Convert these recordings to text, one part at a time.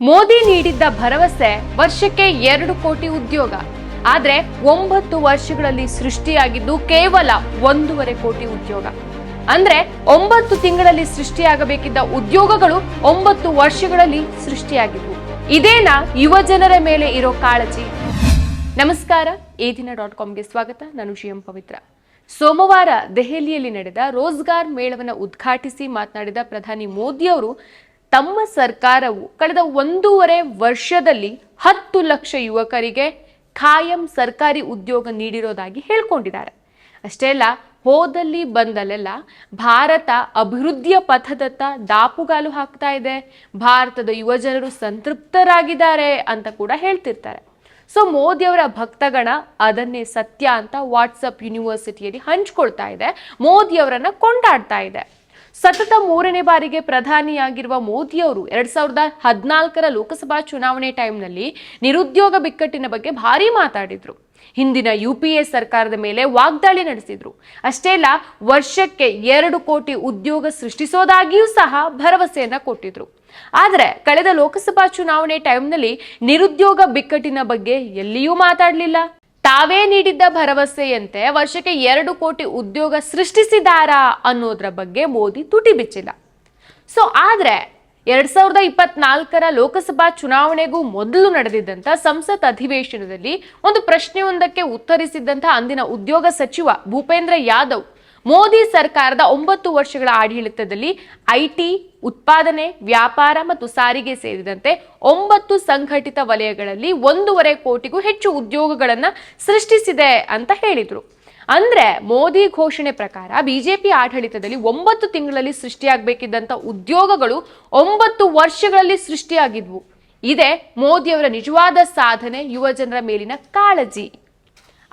ಮೋದಿ ನೀಡಿದ್ದ ಭರವಸೆ ವರ್ಷಕ್ಕೆ ಎರಡು ಕೋಟಿ ಉದ್ಯೋಗ. ಆದ್ರೆ ಒಂಬತ್ತು ವರ್ಷಗಳಲ್ಲಿ ಸೃಷ್ಟಿಯಾಗಿದ್ದು ಕೇವಲ ಒಂದೂವರೆ ಕೋಟಿ ಉದ್ಯೋಗ. ಅಂದ್ರೆ ಒಂಬತ್ತು ತಿಂಗಳಲ್ಲಿ ಸೃಷ್ಟಿಯಾಗಬೇಕಿದ್ದ ಉದ್ಯೋಗಗಳು ಒಂಬತ್ತು ವರ್ಷಗಳಲ್ಲಿ ಸೃಷ್ಟಿಯಾಗಿದ್ವು. ಇದೇನ ಯುವ ಜನರ ಮೇಲೆ ಇರೋ ಕಾಳಜಿ. ನಮಸ್ಕಾರ ಈ ದಿನ ಡಾಟ್ ಕಾಮ್ಗೆ ಸ್ವಾಗತ. ನಾನು ಜಿಎಂ ಪವಿತ್ರ. ಸೋಮವಾರ ದೆಹಲಿಯಲ್ಲಿ ನಡೆದ ರೋಜ್ಗಾರ್ ಮೇಳವನ್ನು ಉದ್ಘಾಟಿಸಿ ಮಾತನಾಡಿದ ಪ್ರಧಾನಿ ಮೋದಿ ಅವರು ತಮ್ಮ ಸರ್ಕಾರವು ಕಳೆದ ಒಂದೂವರೆ ವರ್ಷದಲ್ಲಿ ಹತ್ತು ಲಕ್ಷ ಯುವಕರಿಗೆ ಖಾಯಂ ಸರ್ಕಾರಿ ಉದ್ಯೋಗ ನೀಡಿರೋದಾಗಿ ಹೇಳ್ಕೊಂಡಿದ್ದಾರೆ. ಅಷ್ಟೇ ಅಲ್ಲ, ಹೋದಲ್ಲಿ ಬಂದಲ್ಲೆಲ್ಲ ಭಾರತ ಅಭಿವೃದ್ಧಿಯ ಪಥದತ್ತ ದಾಪುಗಾಲು ಹಾಕ್ತಾ ಇದೆ. ಭಾರತದ ಯುವಜನರು ಸಂತೃಪ್ತರಾಗಿದ್ದಾರೆ ಅಂತ ಕೂಡ ಹೇಳ್ತಿರ್ತಾರೆ. ಸೊ ಮೋದಿಯವರ ಭಕ್ತಗಣ ಅದನ್ನೇ ಸತ್ಯ ಅಂತ ವಾಟ್ಸಪ್ ಯೂನಿವರ್ಸಿಟಿಯಲ್ಲಿ ಹಂಚ್ಕೊಳ್ತಾ ಇದೆ. ಮೋದಿಯವರನ್ನ ಕೊಂಡಾಡ್ತಾ ಇದೆ. ಸತತ ಮೂರನೇ ಬಾರಿಗೆ ಪ್ರಧಾನಿಯಾಗಿರುವ ಮೋದಿ ಅವರು ಎರಡ್ ಸಾವಿರದ ಹದಿನಾಲ್ಕರ ಲೋಕಸಭಾ ಚುನಾವಣೆ ಟೈಮ್ನಲ್ಲಿ ನಿರುದ್ಯೋಗ ಬಿಕ್ಕಟ್ಟಿನ ಬಗ್ಗೆ ಭಾರಿ ಮಾತಾಡಿದ್ರು. ಹಿಂದಿನ ಯುಪಿಎ ಸರ್ಕಾರದ ಮೇಲೆ ವಾಗ್ದಾಳಿ ನಡೆಸಿದ್ರು. ಅಷ್ಟೇ ಅಲ್ಲ, ವರ್ಷಕ್ಕೆ ಎರಡು ಕೋಟಿ ಉದ್ಯೋಗ ಸೃಷ್ಟಿಸೋದಾಗಿಯೂ ಸಹ ಭರವಸೆಯನ್ನ ಕೊಟ್ಟಿದ್ರು. ಆದರೆ ಕಳೆದ ಲೋಕಸಭಾ ಚುನಾವಣೆ ಟೈಮ್ನಲ್ಲಿ ನಿರುದ್ಯೋಗ ಬಿಕ್ಕಟ್ಟಿನ ಬಗ್ಗೆ ಎಲ್ಲಿಯೂ ಮಾತಾಡಲಿಲ್ಲ. ತಾವೇ ನೀಡಿದ್ದ ಭರವಸೆಯಂತೆ ವರ್ಷಕ್ಕೆ ಎರಡು ಕೋಟಿ ಉದ್ಯೋಗ ಸೃಷ್ಟಿಸಿದಾರಾ ಅನ್ನೋದ್ರ ಬಗ್ಗೆ ಮೋದಿ ತುಟಿ ಬಿಚ್ಚಿಲ್ಲ. ಸೊ ಆದ್ರೆ ಎರಡ್ ಸಾವಿರದ ಇಪ್ಪತ್ನಾಲ್ಕರ ಲೋಕಸಭಾ ಚುನಾವಣೆಗೂ ಮೊದಲು ನಡೆದಿದ್ದಂಥ ಸಂಸತ್ ಅಧಿವೇಶನದಲ್ಲಿ ಒಂದು ಪ್ರಶ್ನೆಯೊಂದಕ್ಕೆ ಉತ್ತರಿಸಿದ್ದಂಥ ಅಂದಿನ ಉದ್ಯೋಗ ಸಚಿವ ಭೂಪೇಂದ್ರ ಯಾದವ್ ಮೋದಿ ಸರ್ಕಾರದ ಒಂಬತ್ತು ವರ್ಷಗಳ ಆಡಳಿತದಲ್ಲಿ ಐಟಿ, ಉತ್ಪಾದನೆ, ವ್ಯಾಪಾರ ಮತ್ತು ಸಾರಿಗೆ ಸೇರಿದಂತೆ ಒಂಬತ್ತು ಸಂಘಟಿತ ವಲಯಗಳಲ್ಲಿ ಒಂದೂವರೆ ಕೋಟಿಗೂ ಹೆಚ್ಚು ಉದ್ಯೋಗಗಳನ್ನು ಸೃಷ್ಟಿಸಿದೆ ಅಂತ ಹೇಳಿದರು. ಅಂದ್ರೆ ಮೋದಿ ಘೋಷಣೆ ಪ್ರಕಾರ ಬಿಜೆಪಿ ಆಡಳಿತದಲ್ಲಿ ಒಂಬತ್ತು ತಿಂಗಳಲ್ಲಿ ಸೃಷ್ಟಿಯಾಗಬೇಕಿದ್ದಂತ ಉದ್ಯೋಗಗಳು ಒಂಬತ್ತು ವರ್ಷಗಳಲ್ಲಿ ಸೃಷ್ಟಿಯಾಗಿದ್ವು. ಇದೇ ಮೋದಿಯವರ ನಿಜವಾದ ಸಾಧನೆ ಯುವ ಜನರ ಮೇಲಿನ ಕಾಳಜಿ.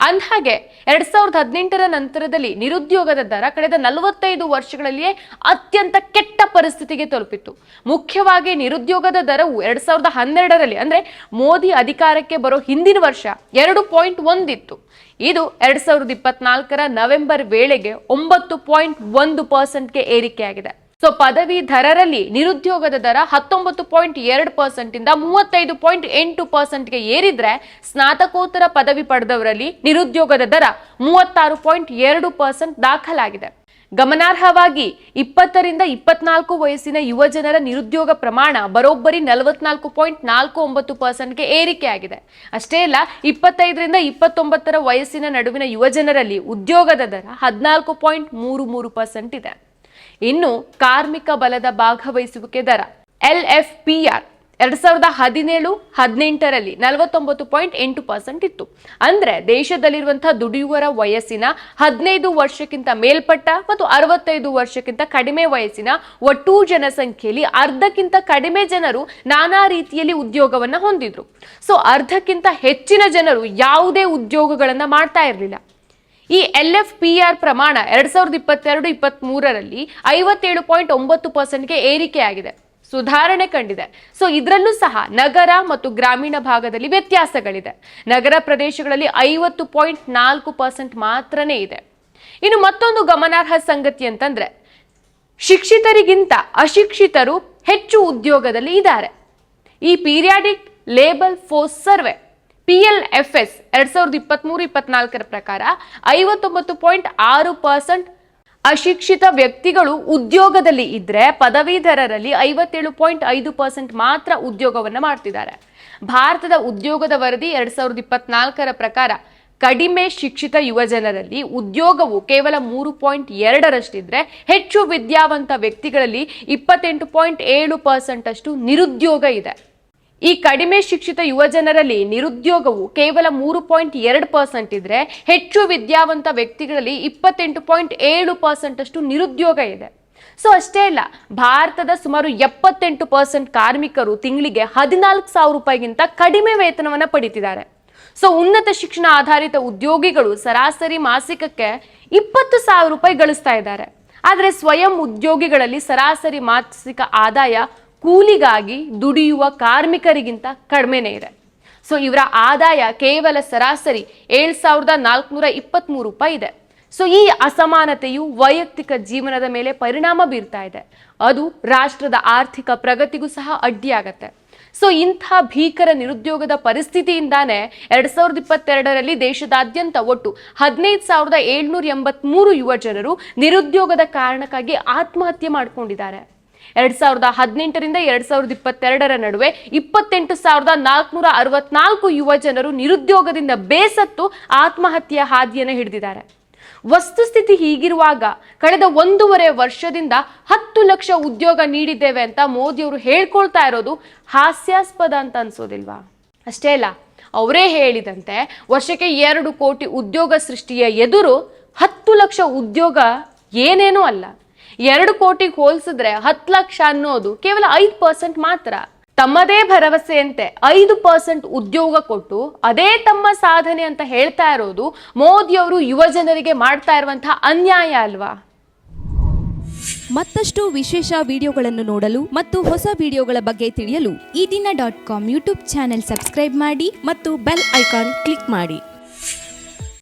ಅಂದ್ಹಾಗೆ ಎರಡ್ ಸಾವಿರದ ಹದಿನೆಂಟರ ನಂತರದಲ್ಲಿ ನಿರುದ್ಯೋಗದ ದರ ಕಳೆದ ನಲವತ್ತೈದು ವರ್ಷಗಳಲ್ಲಿಯೇ ಅತ್ಯಂತ ಕೆಟ್ಟ ಪರಿಸ್ಥಿತಿಗೆ ತಲುಪಿತ್ತು. ಮುಖ್ಯವಾಗಿ ನಿರುದ್ಯೋಗದ ದರವು ಎರಡ್ ಸಾವಿರದ ಹನ್ನೆರಡರಲ್ಲಿ ಅಂದ್ರೆ ಮೋದಿ ಅಧಿಕಾರಕ್ಕೆ ಬರೋ ಹಿಂದಿನ ವರ್ಷ ಎರಡು ಪಾಯಿಂಟ್ ಒಂದಿತ್ತು ಇದು ಎರಡ್ ಸಾವಿರದ ಇಪ್ಪತ್ನಾಲ್ಕರ ನವೆಂಬರ್ ವೇಳೆಗೆ ಒಂಬತ್ತು ಪಾಯಿಂಟ್ ಒಂದು ಪರ್ಸೆಂಟ್ಗೆ ಏರಿಕೆಯಾಗಿದೆ. ಸೊ ಪದವೀಧರರಲ್ಲಿ ನಿರುದ್ಯೋಗದ ದರ ಹತ್ತೊಂಬತ್ತು ಪಾಯಿಂಟ್ ಎರಡು ಪರ್ಸೆಂಟ್ ಇಂದ ಮೂವತ್ತೈದು ಪಾಯಿಂಟ್ ಎಂಟು ಪರ್ಸೆಂಟ್ಗೆ ಏರಿದ್ರೆ ಸ್ನಾತಕೋತ್ತರ ಪದವಿ ಪಡೆದವರಲ್ಲಿ ನಿರುದ್ಯೋಗದ ದರ ಮೂವತ್ತಾರು ಪಾಯಿಂಟ್ ಎರಡು ಪರ್ಸೆಂಟ್ ದಾಖಲಾಗಿದೆ. ಗಮನಾರ್ಹವಾಗಿ ಇಪ್ಪತ್ತರಿಂದ ಇಪ್ಪತ್ನಾಲ್ಕು ವಯಸ್ಸಿನ ಯುವಜನರ ನಿರುದ್ಯೋಗ ಪ್ರಮಾಣ ಬರೋಬ್ಬರಿ ನಲವತ್ನಾಲ್ಕು ಪಾಯಿಂಟ್ ನಾಲ್ಕು ಒಂಬತ್ತು ಪರ್ಸೆಂಟ್ಗೆ ಏರಿಕೆಯಾಗಿದೆ. ಅಷ್ಟೇ ಅಲ್ಲ, ಇಪ್ಪತ್ತೈದರಿಂದ ಇಪ್ಪತ್ತೊಂಬತ್ತರ ವಯಸ್ಸಿನ ನಡುವಿನ ಯುವಜನರಲ್ಲಿ ಉದ್ಯೋಗದ ದರ ಹದಿನಾಲ್ಕು ಪಾಯಿಂಟ್ ಮೂರು ಮೂರು ಪರ್ಸೆಂಟ್ ಇದೆ. ಇನ್ನು ಕಾರ್ಮಿಕ ಬಲದ ಭಾಗವಹಿಸುವಿಕೆ ದರ. ಎಲ್ ಎಫ್ ಪಿ ಆರ್ ಎರಡ್ ಸಾವಿರದ ಹದಿನೇಳು, ಹದಿನೆಂಟರಲ್ಲಿ ನಲವತ್ತೊಂಬತ್ತು ಪಾಯಿಂಟ್ ಎಂಟು ಪರ್ಸೆಂಟ್ ಇತ್ತು. ಅಂದ್ರೆ ದೇಶದಲ್ಲಿರುವಂತಹ ದುಡಿಯುವರ ವಯಸ್ಸಿನ ಹದಿನೈದು ವರ್ಷಕ್ಕಿಂತ ಮೇಲ್ಪಟ್ಟ ಮತ್ತು ಅರವತ್ತೈದು ವರ್ಷಕ್ಕಿಂತ ಕಡಿಮೆ ವಯಸ್ಸಿನ ಒಟ್ಟು ಜನಸಂಖ್ಯೆಯಲ್ಲಿ ಅರ್ಧಕ್ಕಿಂತ ಕಡಿಮೆ ಜನರು ನಾನಾ ರೀತಿಯಲ್ಲಿ ಉದ್ಯೋಗವನ್ನ ಹೊಂದಿದ್ರು. ಸೊ ಅರ್ಧಕ್ಕಿಂತ ಹೆಚ್ಚಿನ ಜನರು ಯಾವುದೇ ಉದ್ಯೋಗಗಳನ್ನ ಮಾಡ್ತಾ ಇರಲಿಲ್ಲ. ಈ ಎಲ್ ಎಫ್ ಪಿ ಆರ್ ಪ್ರಮಾಣ ಎರಡ್ ಸಾವಿರದ ಇಪ್ಪತ್ತೆರಡು ಇಪ್ಪತ್ತ್ ಮೂರರಲ್ಲಿ ಐವತ್ತೇಳು ಪಾಯಿಂಟ್ ಒಂಬತ್ತು ಪರ್ಸೆಂಟ್ಗೆ ಏರಿಕೆಯಾಗಿದೆ. ಸುಧಾರಣೆ ಕಂಡಿದೆ. ಸೊ ಇದರಲ್ಲೂ ಸಹ ನಗರ ಮತ್ತು ಗ್ರಾಮೀಣ ಭಾಗದಲ್ಲಿ ವ್ಯತ್ಯಾಸಗಳಿದೆ. ನಗರ ಪ್ರದೇಶಗಳಲ್ಲಿ ಐವತ್ತು ಪಾಯಿಂಟ್ ನಾಲ್ಕು ಪರ್ಸೆಂಟ್ ಮಾತ್ರನೇ ಇದೆ. ಇನ್ನು ಮತ್ತೊಂದು ಗಮನಾರ್ಹ ಸಂಗತಿ ಅಂತಂದ್ರೆ, ಶಿಕ್ಷಿತರಿಗಿಂತ ಅಶಿಕ್ಷಿತರು ಹೆಚ್ಚು ಉದ್ಯೋಗದಲ್ಲಿ ಇದ್ದಾರೆ. ಈ periodic labour force survey P L F S ಎರಡ್ ಸಾವಿರದ ಇಪ್ಪತ್ಮೂರು, ಇಪ್ಪತ್ನಾಲ್ಕರ ಪ್ರಕಾರ ಐವತ್ತೊಂಬತ್ತು ಪಾಯಿಂಟ್ ಆರು ಪರ್ಸೆಂಟ್ ಅಶಿಕ್ಷಿತ ವ್ಯಕ್ತಿಗಳು ಉದ್ಯೋಗದಲ್ಲಿ ಇದ್ರೆ ಪದವೀಧರರಲ್ಲಿ ಐವತ್ತೇಳು ಪಾಯಿಂಟ್ ಐದು ಪರ್ಸೆಂಟ್ ಮಾತ್ರ ಉದ್ಯೋಗವನ್ನು ಮಾಡ್ತಿದ್ದಾರೆ. ಭಾರತದ ಉದ್ಯೋಗದ ವರದಿ ಎರಡ್ ಸಾವಿರದ ಇಪ್ಪತ್ನಾಲ್ಕರ ಪ್ರಕಾರ ಕಡಿಮೆ ಶಿಕ್ಷಿತ ಯುವ ಜನರಲ್ಲಿ ಉದ್ಯೋಗವು ಕೇವಲ ಮೂರು ಪಾಯಿಂಟ್ ಎರಡರಷ್ಟಿದ್ರೆ ಹೆಚ್ಚು ವಿದ್ಯಾವಂತ ವ್ಯಕ್ತಿಗಳಲ್ಲಿ ಇಪ್ಪತ್ತೆಂಟು ಪಾಯಿಂಟ್ ಏಳು ಪರ್ಸೆಂಟ್ ಅಷ್ಟು ನಿರುದ್ಯೋಗ ಇದೆ. ಈ ಕಡಿಮೆ ಶಿಕ್ಷಿತ ಯುವ ಜನರಲ್ಲಿ ನಿರುದ್ಯೋಗವು ಕೇವಲ ಮೂರು ಪಾಯಿಂಟ್ ಎರಡು ಪರ್ಸೆಂಟ್ ಇದ್ರೆ ಹೆಚ್ಚು ವಿದ್ಯಾವಂತ ವ್ಯಕ್ತಿಗಳಲ್ಲಿ ಇಪ್ಪತ್ತೆಂಟು ಪಾಯಿಂಟ್ ಏಳು ಪರ್ಸೆಂಟ್ ಅಷ್ಟು ನಿರುದ್ಯೋಗ ಇದೆ. ಸೊ ಅಷ್ಟೇ ಅಲ್ಲ, ಭಾರತದ ಸುಮಾರು ಎಪ್ಪತ್ತೆಂಟು ಪರ್ಸೆಂಟ್ ಕಾರ್ಮಿಕರು ತಿಂಗಳಿಗೆ ಹದಿನಾಲ್ಕು ಸಾವಿರ ರೂಪಾಯಿಗಿಂತ ಕಡಿಮೆ ವೇತನವನ್ನು ಪಡಿತಿದ್ದಾರೆ. ಸೊ ಉನ್ನತ ಶಿಕ್ಷಣ ಆಧಾರಿತ ಉದ್ಯೋಗಿಗಳು ಸರಾಸರಿ ಮಾಸಿಕಕ್ಕೆ ಇಪ್ಪತ್ತು ಸಾವಿರ ರೂಪಾಯಿ ಗಳಿಸ್ತಾ ಇದ್ದಾರೆ. ಆದರೆ ಸ್ವಯಂ ಉದ್ಯೋಗಿಗಳಲ್ಲಿ ಸರಾಸರಿ ಮಾಸಿಕ ಆದಾಯ ಕೂಲಿಗಾಗಿ ದುಡಿಯುವ ಕಾರ್ಮಿಕರಿಗಿಂತ ಕಡಿಮೆನೇ ಇದೆ. ಸೊ ಇವರ ಆದಾಯ ಕೇವಲ ಸರಾಸರಿ ಏಳು ಸಾವಿರದ ನಾಲ್ಕುನೂರ ಇಪ್ಪತ್ತ್ಮೂರು ರೂಪಾಯಿ ಇದೆ. ಸೊ ಈ ಅಸಮಾನತೆಯು ವೈಯಕ್ತಿಕ ಜೀವನದ ಮೇಲೆ ಪರಿಣಾಮ ಬೀರ್ತಾ ಇದೆ. ಅದು ರಾಷ್ಟ್ರದ ಆರ್ಥಿಕ ಪ್ರಗತಿಗೂ ಸಹ ಅಡ್ಡಿಯಾಗತ್ತೆ. ಸೊ ಇಂಥ ಭೀಕರ ನಿರುದ್ಯೋಗದ ಪರಿಸ್ಥಿತಿಯಿಂದಾನೇ ಎರಡ್ ಸಾವಿರದ ಇಪ್ಪತ್ತೆರಡರಲ್ಲಿ ದೇಶದಾದ್ಯಂತ ಒಟ್ಟು ಹದಿನೈದು ಸಾವಿರದ ಏಳ್ನೂರ ಎಂಬತ್ಮೂರು ಯುವ ಜನರು ನಿರುದ್ಯೋಗದ ಕಾರಣಕ್ಕಾಗಿ ಆತ್ಮಹತ್ಯೆ ಮಾಡ್ಕೊಂಡಿದ್ದಾರೆ. ಎರಡ್ ಸಾವಿರದ ಹದಿನೆಂಟರಿಂದ ಎರಡ್ ಸಾವಿರದ ಇಪ್ಪತ್ತೆರಡರ ನಡುವೆ ಇಪ್ಪತ್ತೆಂಟು ಸಾವಿರದ ನಾಲ್ಕುನೂರ ಅರವತ್ನಾಲ್ಕು ಯುವ ಜನರು ನಿರುದ್ಯೋಗದಿಂದ ಬೇಸತ್ತು ಆತ್ಮಹತ್ಯೆಯ ಹಾದಿಯನ್ನು ಹಿಡಿದಿದ್ದಾರೆ. ವಸ್ತುಸ್ಥಿತಿ ಹೀಗಿರುವಾಗ ಕಳೆದ ಒಂದೂವರೆ ವರ್ಷದಿಂದ ಹತ್ತು ಲಕ್ಷ ಉದ್ಯೋಗ ನೀಡಿದ್ದೇವೆ ಅಂತ ಮೋದಿಯವರು ಹೇಳ್ಕೊಳ್ತಾ ಇರೋದು ಹಾಸ್ಯಾಸ್ಪದ ಅಂತ ಅನ್ಸೋದಿಲ್ವಾ? ಅಷ್ಟೇ ಅಲ್ಲ, ಅವರೇ ಹೇಳಿದಂತೆ ವರ್ಷಕ್ಕೆ ಎರಡು ಕೋಟಿ ಉದ್ಯೋಗ ಸೃಷ್ಟಿಯ ಎದುರು ಹತ್ತು ಲಕ್ಷ ಉದ್ಯೋಗ ಏನೇನೂ ಅಲ್ಲ. ಎರಡು ಕೋಟಿಗೆ ಹೋಲಿಸಿದ್ರೆ ಹತ್ತು ಲಕ್ಷ ಅನ್ನೋದು ಕೇವಲ ಐದು ಪರ್ಸೆಂಟ್ ಮಾತ್ರ. ತಮ್ಮದೇ ಭರವಸೆಯಂತೆ ಐದು ಪರ್ಸೆಂಟ್ ಉದ್ಯೋಗ ಕೊಟ್ಟು ಅದೇ ತಮ್ಮ ಸಾಧನೆ ಅಂತ ಹೇಳ್ತಾ ಇರೋದು ಮೋದಿಯವರು ಯುವ ಜನರಿಗೆ ಮಾಡ್ತಾ ಇರುವಂತಹ ಅನ್ಯಾಯ ಅಲ್ವಾ? ಮತ್ತಷ್ಟು ವಿಶೇಷ ವಿಡಿಯೋಗಳನ್ನು ನೋಡಲು ಮತ್ತು ಹೊಸ ವಿಡಿಯೋಗಳ ಬಗ್ಗೆ ತಿಳಿಯಲು Eedina dot com YouTube channel subscribe ಮಾಡಿ ಮತ್ತು ಬೆಲ್ ಐಕಾನ್ ಕ್ಲಿಕ್ ಮಾಡಿ.